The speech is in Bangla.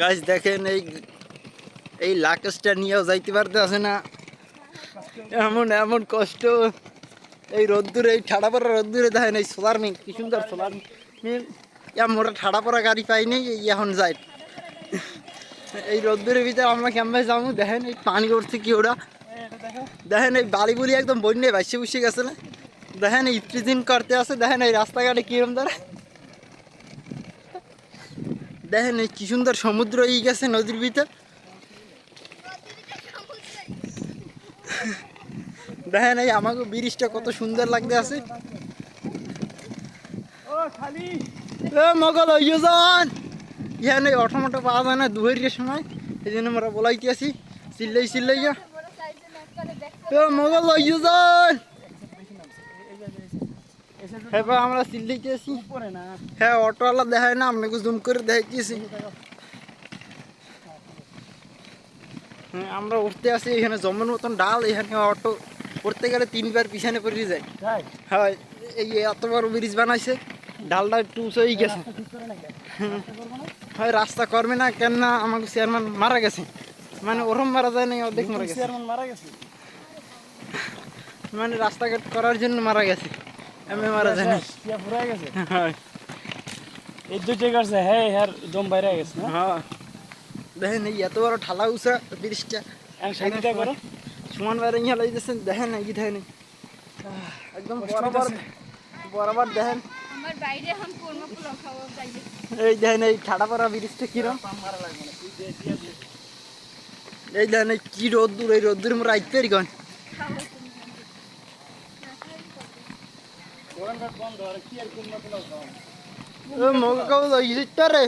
গাছ দেখেন, এই এই লাকেশটা নিয়েও যাইতে পারতে আছে না। এমন এমন কষ্ট। এই রোদ্দুরে, এই ঠাড়া পড়া রোদ্দুরে দেখেন, এই সোলার মিল কি সুন্দর সোলার মিল মোটা ঠাড়া পড়া গাড়ি পাইনি এখন যাই এই রোদ্দুরের ভিতরে আমরা কেমন যাব? দেখেন, এই পানি করছে কি ওরা। দেখেন, এই বুলি একদম বন্যে বাইসে বসে গেছে না। দেখেন, এই প্রিজিন করতে আছে। দেখেন, এই রাস্তাঘাটে কিরম দাঁড়া দেখেন এই কি সুন্দর সমুদ্র এই গেছে নদীর ভিতর। দেখেন এই আমাকে ব্রিজটা কত সুন্দর লাগতে আছে। ও খালি এ মগল যান ইহানে অটো মটো পাওয়া যায় না দুহের সময়। এই জন্য আমরা বলাইতে আছি চিল্লাই চিল্লাই যা এ মগল যান হ্যাঁ আমরা আছি হ্যাঁ অটোওয়ালা দেখায় না আপনাকে জুম করে দেখাইতেছি। হ্যাঁ আমরা উঠতে আসি এখানে জমের মতন ডাল এখানে অটো। উঠতে গেলে তিনবার পিছনে পড়ে যায়। হ্যাঁ এই ব্রিজ বানাইছে ডালটা একটু উঁচু হয়ে গেছে। হয় রাস্তা করবে না কেন না আমাকে চেয়ারম্যান মারা গেছে। মানে ওরম মারা যায় না অর্ধেক মারা গেছে। চেয়ারম্যান মারা গেছে? মানে রাস্তাঘাট করার জন্য মারা গেছে। মারা যায় না। কিয়া ফুরাই গেছে। হ্যাঁ। এই দুইটা করছে হ্যাঁ হ্যাঁ দম বাইরে গেছে না? হ্যাঁ। দেখেন এই এত বড় ঠালা ব্রিজটা। এক সাইডটা করো। সমান বাইরে ইয়া দেখেন এই দেখেন। একদম কষ্ট বরাবর বরাবর দেখেন। আমার বাইরে এখন কোরমা পোলাও খাওয়া যাইবে এই দেখেন এই ঠাডা পড়া ব্রিজটা কিরম এই দেখেন এই কি রোদ্দুর এই রোদ্দুর মোর আইতে রে।